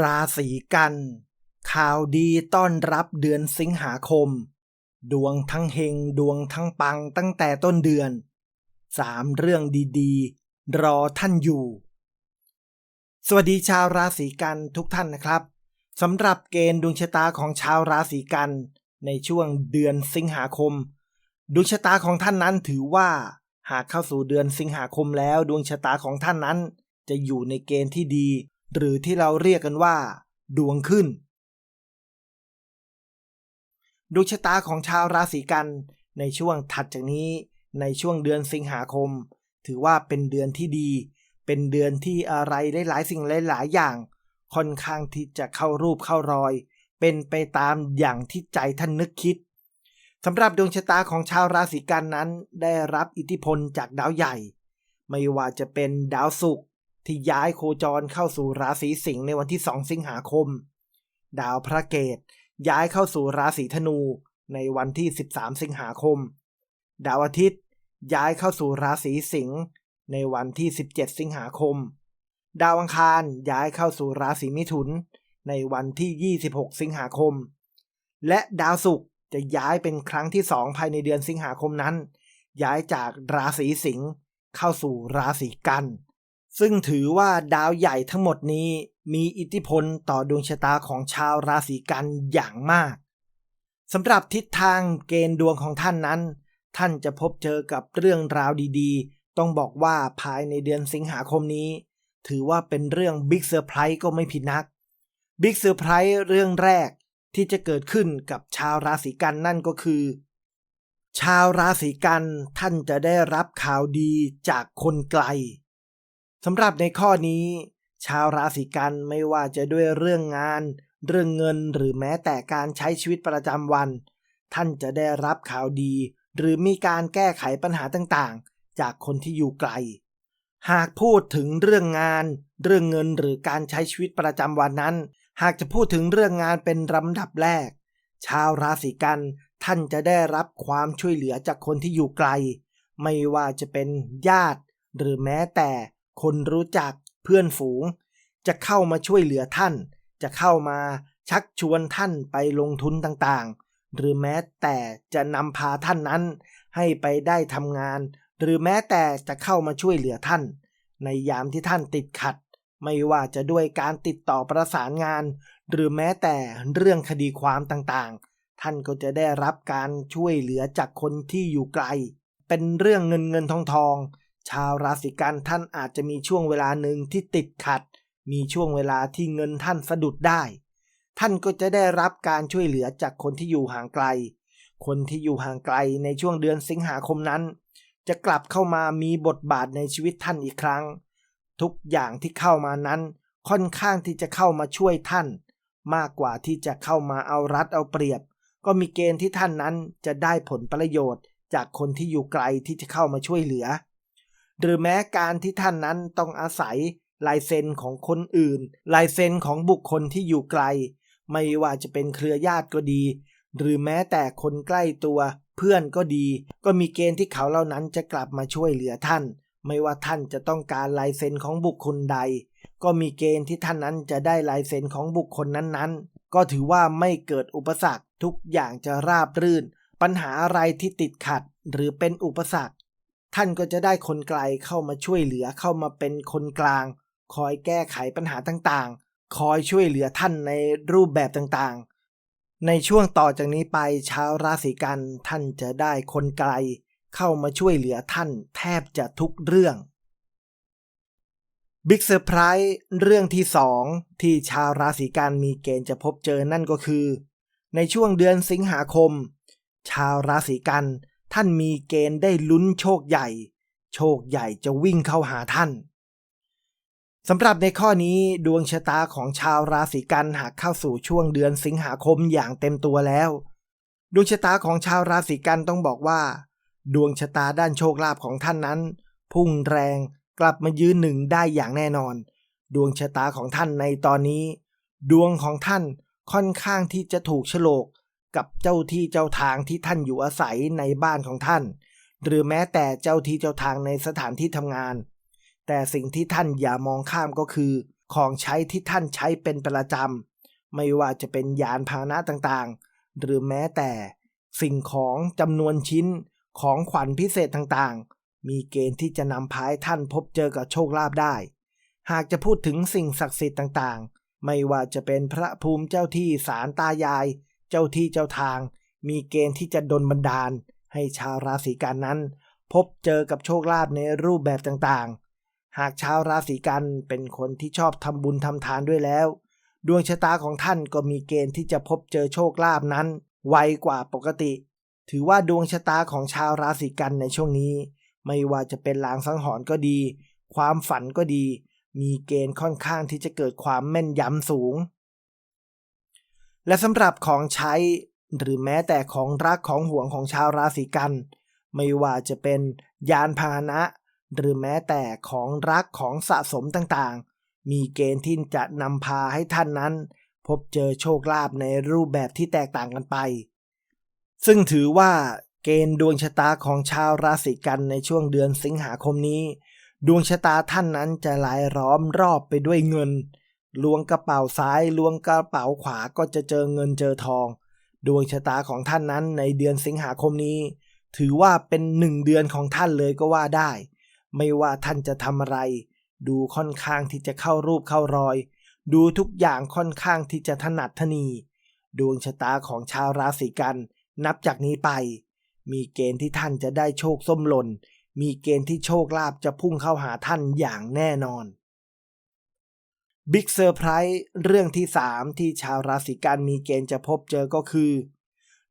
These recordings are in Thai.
ราศีกัน ข่าวดีต้อนรับเดือนสิงหาคม ดวงทั้งเฮงดวงทั้งปังตั้งแต่ต้นเดือนสามเรื่องดีๆ รอท่านอยู่ สวัสดีชาวราศีกันทุกท่านนะครับสำหรับเกณฑ์ดวงชะตาของชาวราศีกัน ในช่วงเดือนสิงหาคม ดวงชะตาของท่านนั้นถือว่า หากเข้าสู่เดือนสิงหาคมแล้วดวงชะตาของท่านนั้น จะอยู่ในเกณฑ์ที่ดี หรือที่เราเรียกกันว่า ดวงขึ้น ดวงชะตาของชาวราศีกันในช่วงถัดจากนี้ในช่วงเดือนสิงหาคม ถือว่าเป็นเดือนที่ดี เป็นเดือนที่อะไรหลายๆสิ่งหลายๆอย่าง ค่อนข้างที่จะเข้ารูปเข้ารอย เป็นไปตามอย่างที่ใจท่านนึกคิดสำหรับดวงชะตาของชาวราศีกันนั้นได้รับอิทธิพลจากดาวใหญ่ ไม่ว่าจะเป็นดาวศุกร์ ที่ย้ายโคจรเข้าสู่ราศีสิงห์ในวันที่ 2 สิงหาคม ดาวพระเกตย้ายเข้าสู่ราศีธนูในวันที่ 13 สิงหาคม ดาวอาทิตย์ย้ายเข้าสู่ราศีสิงห์ในวันที่ 17 สิงหาคม ดาวอังคารย้ายเข้าสู่ราศีมิถุน ในวันที่ 26 สิงหาคม และดาวศุกร์จะย้ายเป็นครั้งที่2ภายในเดือนสิงหาคมนั้น ย้ายจากราศีสิงห์เข้าสู่ราศีกัน ซึ่งถือว่าดาวใหญ่ทั้งหมดนี้มีอิทธิพลต่อดวงชะตาของชาวราศีกันอย่างมากสำหรับทิศทางเกณฑ์ดวงของท่านนั้น ท่านจะพบเจอกับเรื่องราวดีๆ ต้องบอกว่าภายในเดือนสิงหาคมนี้ ถือว่าเป็นเรื่องบิ๊กเซอร์ไพรส์ก็ไม่ผิดนักบิ๊กเซอร์ไพรส์เรื่องแรกที่จะเกิดขึ้นกับชาวราศีกันนั่นก็คือ ชาวราศีกันท่านจะได้รับข่าวดีจากคนไกล สำหรับในข้อนี้ ชาวราศีกันไม่ว่าจะด้วยเรื่องงาน เรื่องเงินหรือแม้แต่การใช้ชีวิตประจำวัน ท่านจะได้รับข่าวดี หรือมีการแก้ไขปัญหาต่างๆ จากคนที่อยู่ไกล หากพูดถึงเรื่องงาน เรื่องเงินหรือการใช้ชีวิตประจำวันนั้น หากจะพูดถึงเรื่องงานเป็นลำดับแรก ชาวราศีกันท่านจะได้รับความช่วยเหลือจากคนที่อยู่ไกล ไม่ว่าจะเป็นญาติ หรือแม้แต่ คนรู้จักเพื่อนฝูง จะเข้ามาช่วยเหลือท่าน จะเข้ามาชักชวนท่านไปลงทุนต่างๆ หรือแม้แต่จะนำพาท่านนั้น ให้ไปได้ทำงาน หรือแม้แต่จะเข้ามาช่วยเหลือท่าน ในยามที่ท่านติดขัด ไม่ว่าจะด้วยการติดต่อประสานงาน หรือแม้แต่เรื่องคดีความต่างๆ ท่านก็จะได้รับการช่วยเหลือจากคนที่อยู่ไกล เป็นเรื่องเงินเงินทองทอง ชาวราศีกันท่านอาจจะมีช่วงเวลาหนึ่งที่ติดขัด มีช่วงเวลาที่เงินท่านสะดุดได้ ท่านก็จะได้รับการช่วยเหลือจากคนที่อยู่ห่างไกล คนที่อยู่ห่างไกลในช่วงเดือนสิงหาคมนั้น จะกลับเข้ามามีบทบาทในชีวิตท่านอีกครั้ง ทุกอย่างที่เข้ามานั้น ค่อนข้างที่จะเข้ามาช่วยท่าน มากกว่าที่จะเข้ามาเอารัดเอาเปรียบ ก็มีเกณฑ์ที่ท่านนั้นจะได้ผลประโยชน์ จากคนที่อยู่ไกลที่จะเข้ามาช่วยเหลือ หรือแม้การที่ท่านนั้นต้องอาศัยลายเซ็นของคนอื่น ลายเซ็นของบุคคลที่อยู่ไกล ไม่ว่าจะเป็นเครือญาติก็ดี หรือแม้แต่คนใกล้ตัว เพื่อนก็ดี ก็มีเกณฑ์ที่เขาเหล่านั้นจะกลับมาช่วยเหลือท่าน ไม่ว่าท่านจะต้องการลายเซ็นของบุคคลใด ก็มีเกณฑ์ที่ท่านนั้นจะได้ลายเซ็นของบุคคลนั้นๆ ก็ถือว่าไม่เกิดอุปสรรคทุกอย่างจะราบรื่น ปัญหาอะไรที่ติดขัด หรือเป็นอุปสรรค ท่านก็จะได้คนไกลเข้ามาช่วยเหลือเข้ามาเป็นคนกลาง คอยแก้ไขปัญหาต่างๆ คอยช่วยเหลือท่านในรูปแบบต่างๆ ในช่วงต่อจากนี้ไปชาวราศีกันท่านจะได้คนไกล เข้ามาช่วยเหลือท่านแทบจะทุกเรื่องบิ๊กเซอร์ไพรส์เรื่องที่สองที่ชาวราศีกันมีเกณฑ์จะพบเจอนั่นก็คือ ในช่วงเดือนสิงหาคม ชาวราศีกัน ท่านมีเกณฑ์ได้ลุ้นโชคใหญ่ โชคใหญ่จะวิ่งเข้าหาท่านสำหรับในข้อนี้ดวงชะตาของชาวราศีกันหากเข้าสู่ช่วงเดือนสิงหาคมอย่างเต็มตัวแล้ว ดวงชะตาของชาวราศีกันต้องบอกว่า ดวงชะตาด้านโชคลาภของท่านนั้น พุ่งแรงกลับมายืนหนึ่งได้อย่างแน่นอน ดวงชะตาของท่านในตอนนี้ ดวงของท่านค่อนข้างที่จะถูกฉลก กับเจ้าที่เจ้าทางที่ท่านอยู่อาศัยในบ้านของท่าน หรือแม้แต่เจ้าที่เจ้าทางในสถานที่ทำงาน แต่สิ่งที่ท่านอย่ามองข้ามก็คือ ของใช้ที่ท่านใช้เป็นประจำไม่ว่าจะเป็นยานพาหนะต่างๆ หรือแม้แต่ สิ่งของจำนวนชิ้นของขวัญพิเศษต่างๆ มีเกณฑ์ที่จะนำพายท่านพบเจอกับโชคลาภได้ หากจะพูดถึงสิ่งศักดิ์สิทธิ์ต่างๆ ไม่ว่าจะเป็นพระภูมิเจ้าที่สารตายาย เจ้าที่เจ้าทาง มีเกณฑ์ที่จะดลบันดาล ให้ชาวราศีกันนั้น พบเจอกับโชคลาภในรูปแบบต่างๆ หากชาวราศีกันเป็นคนที่ชอบทำบุญทำทานด้วยแล้ว ดวงชะตาของท่านก็มีเกณฑ์ที่จะพบเจอโชคลาภนั้น ไวกว่าปกติ ถือว่าดวงชะตาของชาวราศีกันในช่วงนี้ ไม่ว่าจะเป็นลางสังหรณ์ก็ดี ความฝันก็ดีมีเกณฑ์ค่อนข้างที่จะเกิดความแม่นยำสูง และสำหรับของใช้ หรือแม้แต่ของรักของห่วงของชาวราศีกัน ไม่ว่าจะเป็นยานพาหนะ หรือแม้แต่ของรักของสะสมต่างๆ มีเกณฑ์ที่จะนำพาให้ท่านนั้น พบเจอโชคลาภในรูปแบบที่แตกต่างกันไป ซึ่งถือว่าเกณฑ์ดวงชะตาของชาวราศีกันในช่วงเดือนสิงหาคมนี้ ดวงชะตาท่านนั้นจะลายล้อมรอบไปด้วยเงิน ล้วงกระเป๋าซ้ายล้วงกระเป๋าขวาก็จะเจอเงินเจอทอง ดวงชะตาของท่านนั้นในเดือนสิงหาคมนี้ ถือว่าเป็นหนึ่งเดือนของท่านเลยก็ว่าได้ ไม่ว่าท่านจะทำอะไร ดูค่อนข้างที่จะเข้ารูปเข้ารอย ดูทุกอย่างค่อนข้างที่จะถนัดทนี ดวงชะตาของชาวราศีกัน นับจากนี้ไป มีเกณฑ์ที่ท่านจะได้โชคส้มหล่นมีเกณฑ์ที่โชคลาภจะพุ่งเข้าหาท่านอย่างแน่นอน บิ๊กเซอร์ไพรส์เรื่องที่ 3 ที่ชาวราศีกันมีเกณฑ์จะพบเจอก็คือ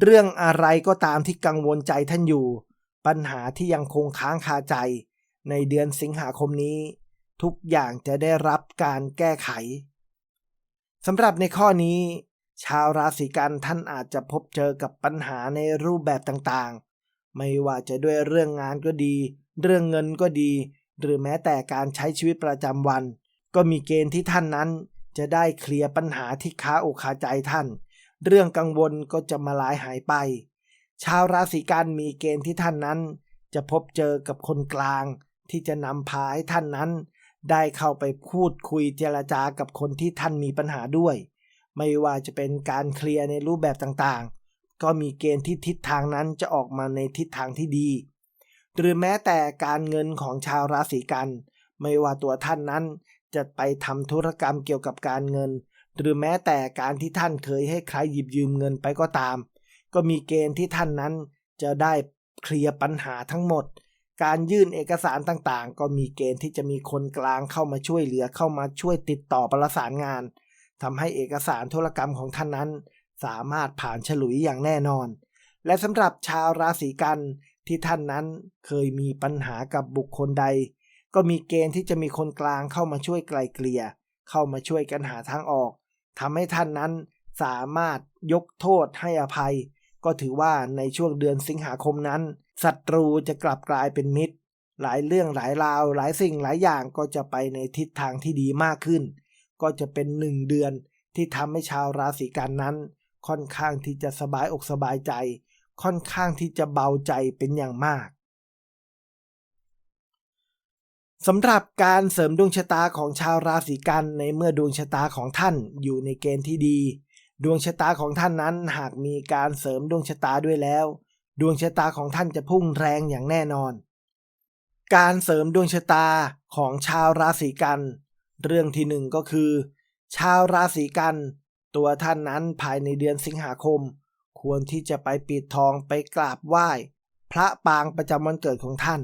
เรื่องอะไรก็ตามที่กังวลใจท่านอยู่ ปัญหาที่ยังคงค้างคาใจ ในเดือนสิงหาคมนี้ ทุกอย่างจะได้รับการแก้ไขสำหรับในข้อนี้ ชาวราศีกันท่านอาจจะพบเจอกับปัญหาในรูปแบบต่างๆ ไม่ว่าจะด้วยเรื่องงานก็ดี เรื่องเงินก็ดี หรือแม้แต่การใช้ชีวิตประจำวัน ก็มีเกณฑ์ที่ท่านนั้น จะได้เคลียร์ปัญหาที่ค้าอกคาใจท่าน เรื่องกังวลก็จะมาลายหายไป ชาวราศีกันมีเกณฑ์ที่ท่านนั้น จะพบเจอกับคนกลาง ที่จะนำพาให้ท่านนั้น ได้เข้าไปพูดคุยเจรจากับคนที่ท่านมีปัญหาด้วย ไม่ว่าจะเป็นการเคลียร์ในรูปแบบต่างๆ ก็มีเกณฑ์ที่ทิศทางนั้นจะออกมาในทิศทางที่ดี หรือแม้แต่การเงินของชาวราศีกันไม่ว่าตัวท่านนั้น จะไปทำธุรกรรมเกี่ยวกับการเงิน หรือแม้แต่การที่ท่านเคยให้ใครหยิบยืมเงินไปก็ตาม ก็มีเกณฑ์ที่ท่านนั้นจะได้เคลียร์ปัญหาทั้งหมด การยื่นเอกสารต่างๆ ก็มีเกณฑ์ที่จะมีคนกลางเข้ามาช่วยเหลือเข้ามาช่วยติดต่อประสานงานทำให้เอกสารธุรกรรมของท่านนั้น สามารถผ่านฉลุยอย่างแน่นอน และสำหรับชาวราศีกันที่ท่านนั้นเคยมีปัญหากับบุคคลใด ก็มีเกณฑ์ที่จะมีคนกลางเข้ามาช่วยไกลเกลี่ย เข้ามาช่วยกันหาทางออกทำให้ท่านนั้นสามารถยกโทษให้อภัย ก็ถือว่าในช่วงเดือนสิงหาคมนั้นศัตรูจะกลับกลายเป็นมิตร หลายเรื่องหลายราว หลายสิ่งหลายอย่างก็จะไปในทิศทางที่ดีมากขึ้น ก็จะเป็นหนึ่งเดือนที่ทำให้ชาวราศีกันนั้น ค่อนข้างที่จะสบายอกสบายใจ ค่อนข้างที่จะเบาใจเป็นอย่างมาก สำหรับการเสริมดวงชะตาของชาวราศีกันในเมื่อดวงชะตาของท่านอยู่ในเกณฑ์ที่ดี ดวงชะตาของท่านนั้นหากมีการเสริมดวงชะตาด้วยแล้ว ดวงชะตาของท่านจะพุ่งแรงอย่างแน่นอน การเสริมดวงชะตาของชาวราศีกัน เรื่องที่หนึ่งก็คือ ชาวราศีกัน ตัวท่านนั้นภายในเดือนสิงหาคม ควรที่จะไปปิดทองไปกราบไหว้ พระปางประจำวันเกิดของท่าน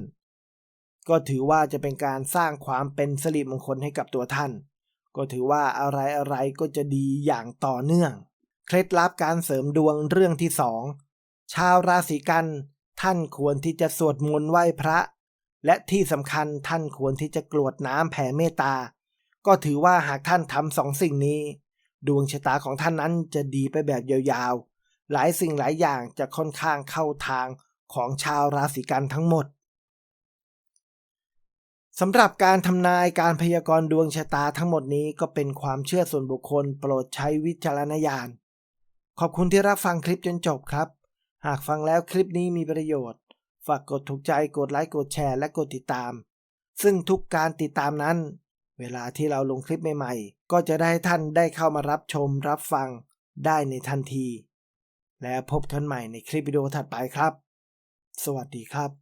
ก็ถือว่าจะเป็นการสร้างความเป็นสิริมงคลให้กับตัวท่าน ก็ถือว่าอะไรอะไรก็จะดีอย่างต่อเนื่อง เคล็ดลับการเสริมดวงเรื่องที่สองชาวราศีกันท่านควรที่จะสวดมนต์ไหว้พระ และที่สำคัญท่านควรที่จะกรวดน้ำแผ่เมตตา ก็ถือว่าหากท่านทำสองสิ่งนี้ ดวงชะตาของท่านนั้นจะดีไปแบบยาวๆ หลายสิ่งหลายอย่างจะค่อนข้างเข้าทางของชาวราศีกันทั้งหมด สำหรับการทำนายการพยากรณ์ดวงชะตาทั้งหมดนี้ก็เป็นความเชื่อส่วนบุคคลโปรดใช้วิจารณญาณ ขอบคุณที่รับฟังคลิปจนจบครับ หากฟังแล้วคลิปนี้มีประโยชน์ ฝากกดถูกใจกดไลค์กดแชร์และกดติดตาม ซึ่งทุกการติดตามนั้น เวลาที่เราลงคลิปใหม่ๆ ก็จะได้ท่านได้เข้ามารับชมรับฟังได้ในทันที และพบกันใหม่ในคลิปวิดีโอถัดไปครับ สวัสดีครับ